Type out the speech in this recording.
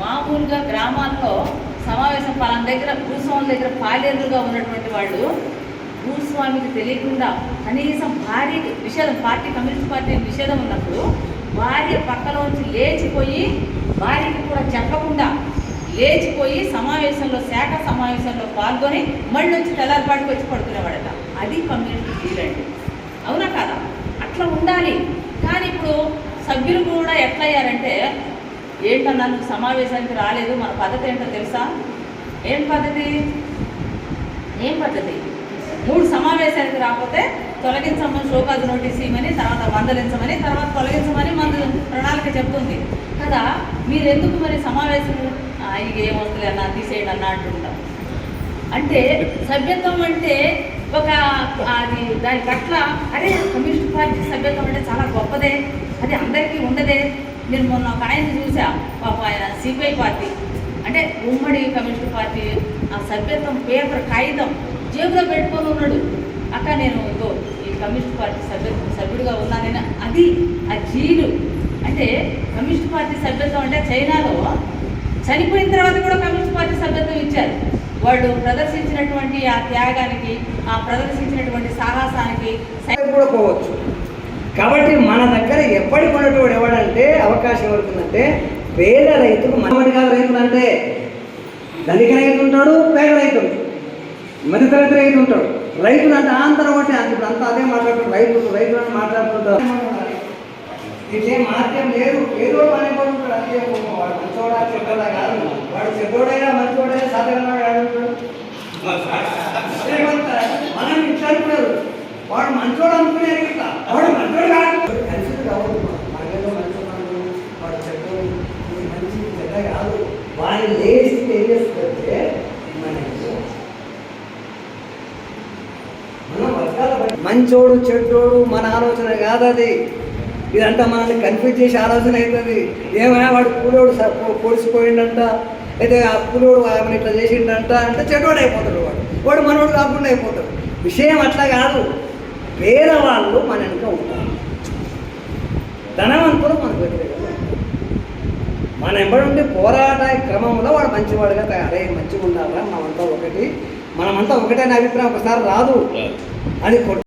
మామూలుగా గ్రామాల్లో సమావేశం పలాన దగ్గర భూస్వాముల దగ్గర పాలేరులుగా ఉన్నటువంటి వాళ్ళు భూస్వామికి తెలియకుండా కనీసం భార్య నిషేధం పార్టీ కమ్యూనిస్ట్ పార్టీ నిషేధం ఉన్నప్పుడు భార్య పక్కలోంచి లేచిపోయి భార్యకి కూడా చెప్పకుండా లేచిపోయి సమావేశంలో శాఖ సమావేశంలో పాల్గొని మళ్ళీ వచ్చి తెల్లారిపాటికి వచ్చి పడుకునేవాడట. అది కమ్యూనిస్ట్ తీరండి అవునా కాదా? అట్లా ఉండాలి. కానీ ఇప్పుడు సభ్యులు కూడా ఎట్లయ్యారంటే ఏంటన్నా నువ్వు సమావేశానికి రాలేదు మన పద్ధతి ఏంటో తెలుసా? ఏం పద్ధతి? ఏం పద్ధతి? మూడు సమావేశానికి రాకపోతే తొలగించమని షోకాజ్ నోటీస్ ఇవ్వమని తర్వాత మందలించమని తర్వాత తొలగించమని మందు ప్రణాళిక చెప్తుంది. కదా? మీరు ఎందుకు మరి సమావేశం? ఇక ఏం వస్తుంది అన్న తీసేయండి అన్న అంటుంటాం. అంటే సభ్యత్వం అంటే ఒక అది దాని పట్ల అరే కమ్యూనిస్ట్ పార్టీ సభ్యత్వం అంటే చాలా గొప్పదే. అది అందరికీ ఉండదే. నేను మొన్న ఒక ఆయన చూసా పాప ఆయన సిపిఐ పార్టీ. అంటే ఉమ్మడి కమ్యూనిస్ట్ పార్టీ ఆ సభ్యత్వం పేపర్ కాగితం జేబులో పెట్టుకొని ఉన్నాడు. అక్క నేను ఇదో ఈ కమ్యూనిస్ట్ పార్టీ సభ్యత్వం సభ్యుడిగా ఉన్నానని అది ఆ జీలు. అంటే కమ్యూనిస్ట్ పార్టీ సభ్యత్వం అంటే చైనాలో చనిపోయిన తర్వాత కూడా కమ్యూనిస్ట్ పార్టీ సభ్యత్వం ఇచ్చారు. వాళ్ళు ప్రదర్శించినటువంటి ఆ త్యాగానికి ఆ ప్రదర్శించినటువంటి సాహసానికి కూడా పోవచ్చు. కాబట్టి మన దగ్గర ఎప్పటికి ఉన్నటువంటి ఎవడంటే అవకాశం ఎవరుకుందంటే పేద రైతులు మనవాడు కాదు రైతులు అంటే ధనిక రైతు ఉంటాడు పేద రైతు మధ్య మధ్యతరగతి రైతు ఉంటాడు. రైతులు అంటే ఆంధ్ర ఒకటి అంత ఇప్పుడు అంతా అదే మాట్లాడుతుంటారు రైతులు రైతులు అని మాట్లాడుతుంటారు ఇట్లే మార్గం లేదు. ఏదో పని కూడా అంతే వాడు మంచోడా చెడ్డోడా కాదు. వాడు చెడ్డోడైనా మంచోడైనా అడుగుతాడు మనం ఇట్లా అనుకున్నారు వాడు మంచోడు అనుకునేది వాడు మంచోడు కాదు కన్సిడర్ కావద్దు మనకేదో మంచోడు వాడు చెడ్డోడు ఇది అట్లా కాదు. వాడిని లేచి ఏం చేస్తుందంటే మన వర్గాల మంచోడు చెడ్డోడు మన ఆలోచన కాదు అది ఇదంతా మనల్ని కన్ఫ్యూజ్ చేసే ఆలోచన అవుతుంది. ఏమైనా వాడు కూలోడు స- పొడిచిపోయిండంట అయితే ఆ కూలోడు ఆమెను ఇట్లా చేసిండంట అంటే చెడ్డోడు అయిపోతాడు వాడు. వాడు మనోడు కాకుండా అయిపోతాడు. విషయం అట్లా కాదు. పేదవాళ్ళు మన వెనుక ఉంటారు. ధనవంతులు మనకు వ్యతిరేకంగా మన ఎంబడి పోరాట క్రమంలో వాడు మంచివాడుగా తయారై మంచిగా ఉండాలా మనమంతా ఒకటి. మనమంతా ఒకటే అనే అభిప్రాయం. ఒకసారి రాదు. కొట్-